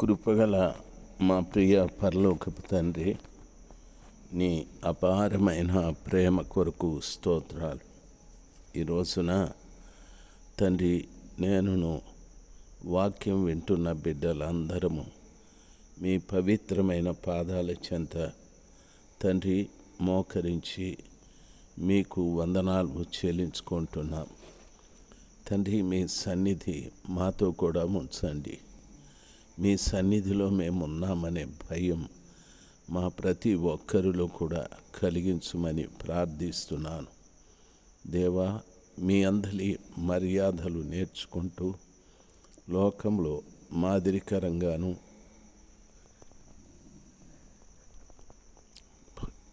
కృపగల మా ప్రియ పరలోకపు తండ్రి నీ అపారమైన ప్రేమ కొరకు స్తోత్రాలు. ఈ రోజున తండ్రి నేనును వాక్యం వింటున్న బిడ్డలందరము మీ పవిత్రమైన పాదాల చెంత తండ్రి మోకరించి మీకు వందనాలు చెల్లించుకుంటున్నాం. తండ్రి మీ సన్నిధి మాతో కూడా ఉంచండి. మీ సన్నిధిలో మేము ఉన్నామనే భయం మా ప్రతి ఒక్కరిలో కూడా కలిగించమని ప్రార్థిస్తున్నాను. దేవా మీ అందరి మర్యాదలు నేర్చుకుంటూ లోకంలో మాదిరికరంగాను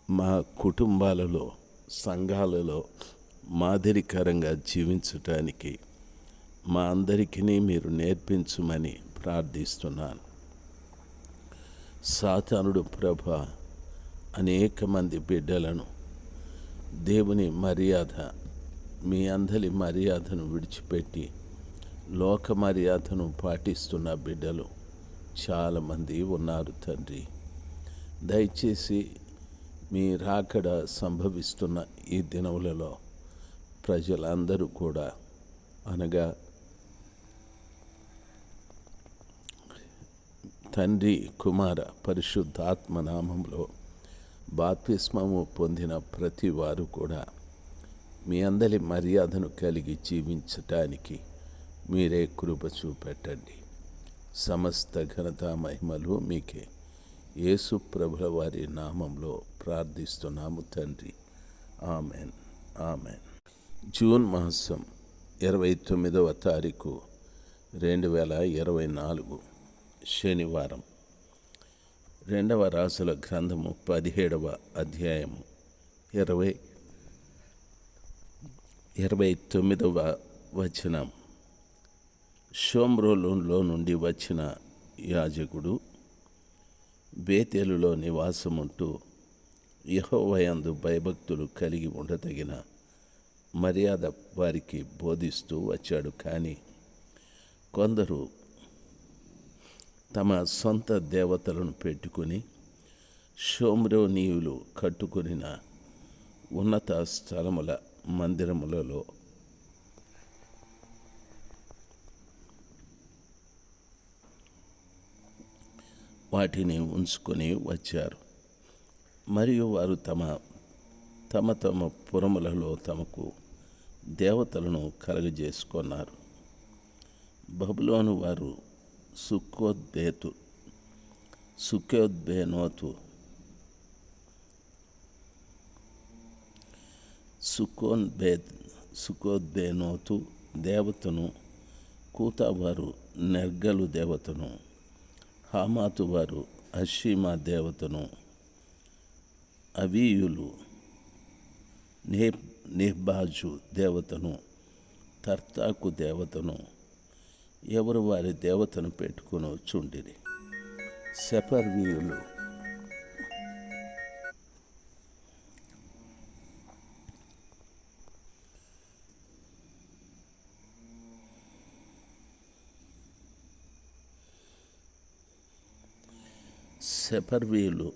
మా కుటుంబాలలో సంఘాలలో మాదిరికరంగా జీవించటానికి మా అందరికీ మీరు నేర్పించమని ప్రార్థిస్తున్నాను. సాతానుడు ప్రభ అనేక మంది బిడ్డలను దేవుని మర్యాద మీ అందరి మర్యాదను విడిచిపెట్టి లోక మర్యాదను పాటిస్తున్న బిడ్డలు చాలామంది ఉన్నారు తండ్రి. దయచేసి మీ రాకడ సంభవిస్తున్న ఈ దినములలో ప్రజలందరూ కూడా అనగా తండ్రి కుమార పరిశుద్ధాత్మ నామంలో బాప్తిస్మము పొందిన ప్రతి వారు కూడా మీ అందరి మర్యాదను కలిగి జీవించటానికి మీరే కృప చూపెట్టండి. సమస్త ఘనత మహిమలు మీకే. యేసు ప్రభుల వారి నామంలో ప్రార్థిస్తున్నాము తండ్రి. ఆమెన్. ఆమెన్. జూన్ మాసం ఇరవై తొమ్మిదవ తారీఖు రెండు వేల ఇరవై నాలుగు. శనివారం. రెండవ రాసుల గ్రంథము పదిహేడవ అధ్యాయము ఇరవై ఇరవై తొమ్మిదవ వచనం. షోమ్రోలో నుండి వచ్చిన యాజకుడు బేతేలులో నివాసముంటూ యహోవయందు భయభక్తులు కలిగి ఉండదగిన మర్యాద వారికి బోధిస్తూ వచ్చాడు. కానీ కొందరు తమ సొంత దేవతలను పెట్టుకుని షోమ్రోనీయులు కట్టుకునిన ఉన్నత స్థలముల మందిరములలో వాటిని ఉంచుకొని వచ్చారు. మరియు వారు తమ తమ తమ పురములలో తమకు దేవతలను కలగజేసుకున్నారు. బబులోను వారు సుఖోద్భేతు. సుఖోద్భేనోతు. సుఖోన్బే సుఖోద్భేనోతు దేవతను కూతావారు నెర్గలు దేవతను హామాతు వారు అషీమా దేవతను అవీయులు నే నిర్బాజు దేవతను తర్తాకు దేవతను ఎవరు వారి దేవతను పెట్టుకుని వచ్చుండిరి సెపర్వీయులు సెపర్వీయులు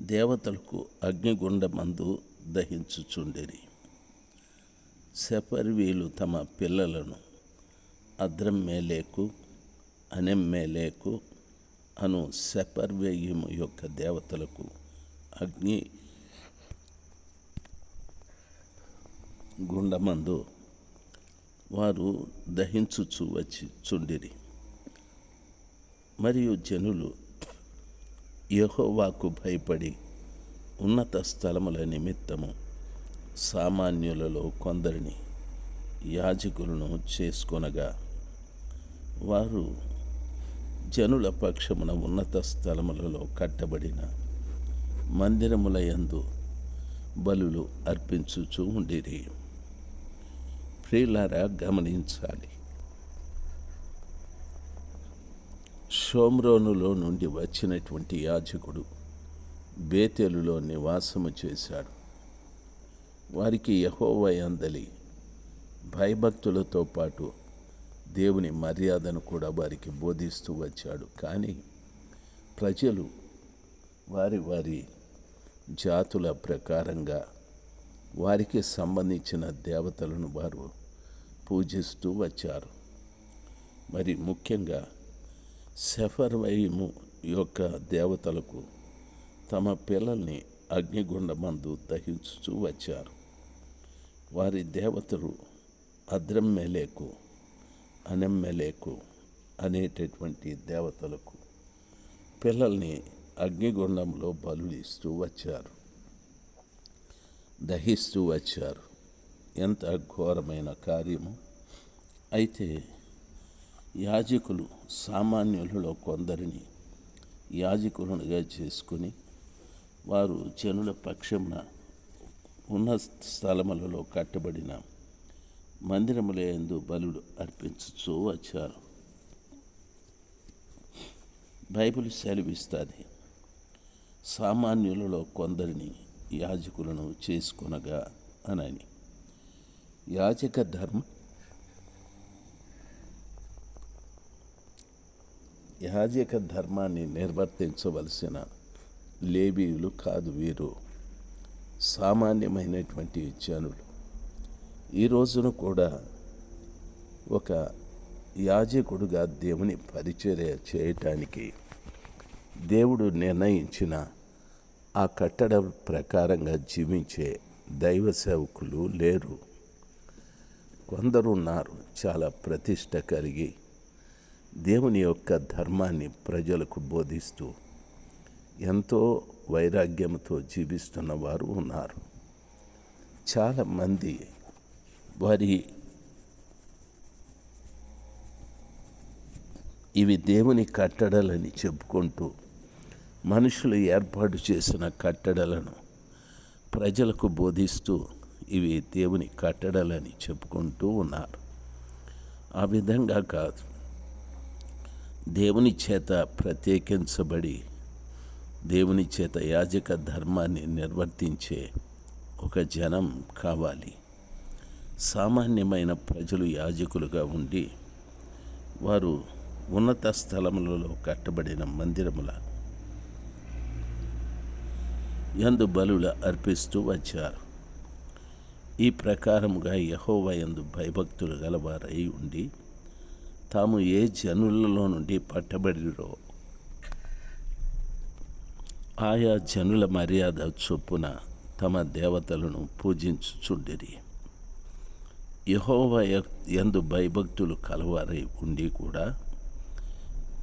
దేవతలకు అగ్నిగుండ మందు దహించుచుండిరి. సెపర్వీలు తమ పిల్లలను అద్రమ్మేలేకు అనెమ్మేలేకు అను సెపర్వేయము యొక్క దేవతలకు అగ్ని గుండమందు వారు దహించుచు వచ్చి చుండిరి మరియు జనులు యహోవాకు భయపడి ఉన్నత స్థలముల నిమిత్తము సామాన్యులలో కొందరిని యాజకులను చేసుకొనగా వారు జనుల పక్షమున ఉన్నత స్థలములలో కట్టబడిన మందిరముల యందు బలులు అర్పించుచూ ఉండేది ప్రియులారా గమనించాలి. షోమ్రోనులో నుండి వచ్చినటువంటి యాజకుడు బేతెలులో నివాసము చేశాడు. వారికి యహోవ అందలి భయభక్తులతో పాటు దేవుని మర్యాదను కూడా వారికి బోధిస్తూ వచ్చాడు. కానీ ప్రజలు వారి వారి జాతుల ప్రకారంగా వారికి సంబంధించిన దేవతలను వారు పూజిస్తూ వచ్చారు. మరి ముఖ్యంగా సెఫర్వైము యొక్క దేవతలకు తమ పిల్లల్ని అగ్నిగుండమందు దహించుచూ వచ్చారు. వారి దేవతలు అద్రమ్మెలేకు అనెమ్మెలేకు అనేటటువంటి దేవతలకు పిల్లల్ని అగ్నిగుండంలో బలులు ఇస్తూ వచ్చారు. దహిస్తూ వచ్చారు. ఎంత ఘోరమైన కార్యము! అయితే యాజకులు సామాన్యులలో కొందరిని యాజకులుగా చేసుకుని వారు జనుల పక్షమున ఉన్న స్థలములలో కట్టబడిన మందిరములందు యందు బలులు వచ్చారు. బైబిల్ సెలవిస్తుంది సామాన్యులలో కొందరిని యాజకులను చేసుకొనగా అనని. యాజక ధర్మ యాజక ధర్మాన్ని నిర్వర్తించవలసిన లేబీయులు కాదు వీరు. సామాన్యమైనటువంటి జనులు. ఈ రోజున కూడా ఒక యాజకుడుగా దేవుని పరిచర్య చేయటానికి దేవుడు నిర్ణయించిన ఆ కట్టడ ప్రకారంగా జీవించే దైవ సేవకులు లేరు. కొందరు ఉన్నారు చాలా ప్రతిష్ట కలిగి దేవుని యొక్క ధర్మాన్ని ప్రజలకు బోధిస్తూ ఎంతో వైరాగ్యంతో జీవిస్తున్న వారు ఉన్నారు. చాలామంది వారి ఇవి దేవుని కట్టడలని చెప్పుకుంటూ మనుషులు ఏర్పాటు చేసిన కట్టడలను ప్రజలకు బోధిస్తూ ఇవి దేవుని కట్టడలని చెప్పుకుంటూ ఉన్నారు. ఆ విధంగా కాదు. దేవుని చేత ప్రత్యేకించబడి దేవుని చేత యాజక ధర్మాన్ని నిర్వర్తించే ఒక జనం కావాలి. సామాన్యమైన ప్రజలు యాజకులుగా ఉండి వారు ఉన్నత స్థలములలో కట్టబడిన మందిరముల యందు బలుల అర్పిస్తూ వచ్చారు. ఈ ప్రకారముగా యహోవ ఎందు భయభక్తులు గలవారై ఉండి తాము ఏ జనులలో నుండి పట్టబడిరో ఆయా జనుల మర్యాద చొప్పున తమ దేవతలను పూజించుచుండిరి. యహోవ ఎందు భయభక్తులు కలవారై ఉండి కూడా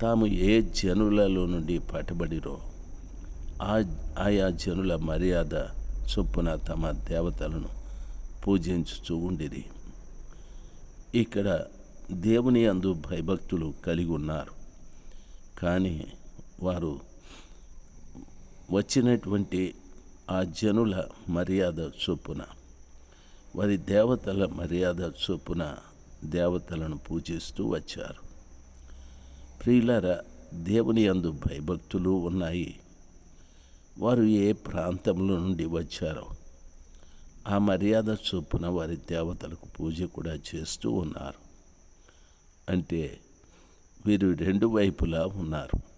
తాము ఏ జనులలో నుండి పట్టబడిరో ఆ ఆయా జనుల మర్యాద చొప్పున తమ దేవతలను పూజించుచూ ఉండిరి. ఇక్కడ దేవుని అందు భయభక్తులు కలిగి ఉన్నారు. కానీ వారు వచ్చినటువంటి ఆ జనుల మర్యాద చొప్పున వారి దేవతల మర్యాద చొప్పున దేవతలను పూజిస్తూ వచ్చారు. ప్రియులర దేవుని అందు భయభక్తులు ఉన్నాయి. వారు ఏ ప్రాంతంలో నుండి వచ్చారో ఆ మర్యాద చొప్పున వారి దేవతలకు పూజ కూడా చేస్తూ ఉన్నారు. అంటే వీరు రెండు వైపులా ఉన్నారు.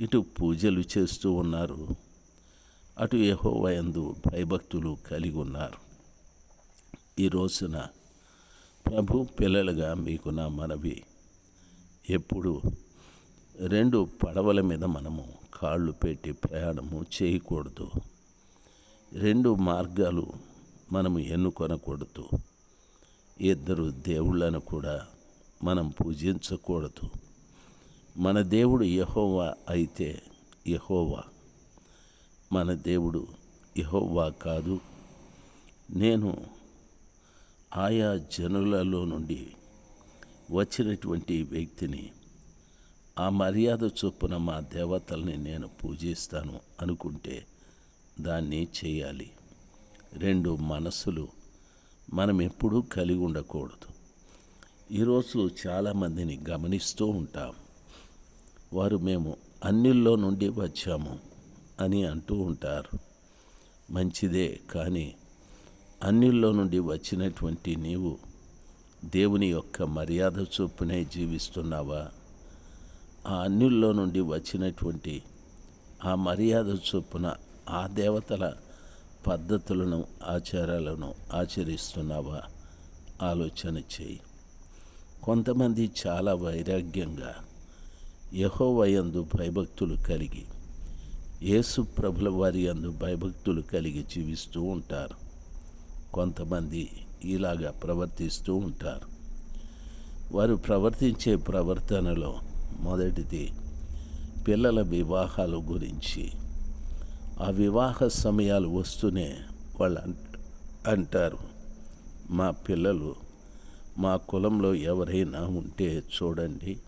ఇటు పూజలు చేస్తూ ఉన్నారు. అటు యహోవయందు భయభక్తులు కలిగి ఉన్నారు. ఈ రోజున ప్రభు పిల్లలుగా మీకు నా మనవి. ఎప్పుడు రెండు పడవల మీద మనము కాళ్ళు పెట్టి ప్రయాణము చేయకూడదు. రెండు మార్గాలు మనము ఎన్నుకొనకూడదు. ఇద్దరు దేవుళ్ళను కూడా మనం పూజించకూడదు. మన దేవుడు యహోవా అయితే యహోవా. మన దేవుడు యహోవా కాదు. నేను ఆయా జనులలో నుండి వచ్చినటువంటి వ్యక్తిని ఆ మర్యాద చొప్పున మా దేవతల్ని నేను పూజిస్తాను అనుకుంటే దాన్ని చేయాలి. రెండు మనసులు మనం ఎప్పుడూ కలిగి ఉండకూడదు. ఈరోజు చాలామందిని గమనిస్తూ ఉంటాం. వారు మేము అన్నిల్లో నుండి వచ్చాము అని అంటూ ఉంటారు. మంచిదే కానీ అన్నిల్లో నుండి వచ్చినటువంటి నీవు దేవుని యొక్క మర్యాద చొప్పునే జీవిస్తున్నావా? ఆ అన్నిల్లో నుండి వచ్చినటువంటి ఆ మర్యాద చొప్పున ఆ దేవతల పద్ధతులను ఆచారాలను ఆచరిస్తున్నావా? ఆలోచన చేయి. కొంతమంది చాలా వైరాగ్యంగా యహోవయందు భయభక్తులు కలిగి యేసు ప్రభుల వారి అందు భయభక్తులు కలిగి జీవిస్తూ ఉంటారు. కొంతమంది ఇలాగా ప్రవర్తిస్తూ ఉంటారు. వారు ప్రవర్తించే ప్రవర్తనలో మొదటిది పిల్లల వివాహాల గురించి. ఆ వివాహ సమయాలు వస్తూనే వాళ్ళు అంట అంటారు. మా పిల్లలు మా కులంలో ఎవరైనా ఉంటే చూడండి.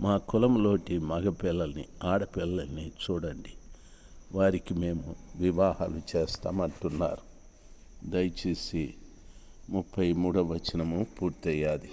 మా కులంలోటి మగపిల్లల్ని ఆడపిల్లల్ని చూడండి. వారికి మేము వివాహాలు చేస్తామంటున్నారు. దయచేసి ముప్పై మూడవ వచనము పూర్తయ్యాది.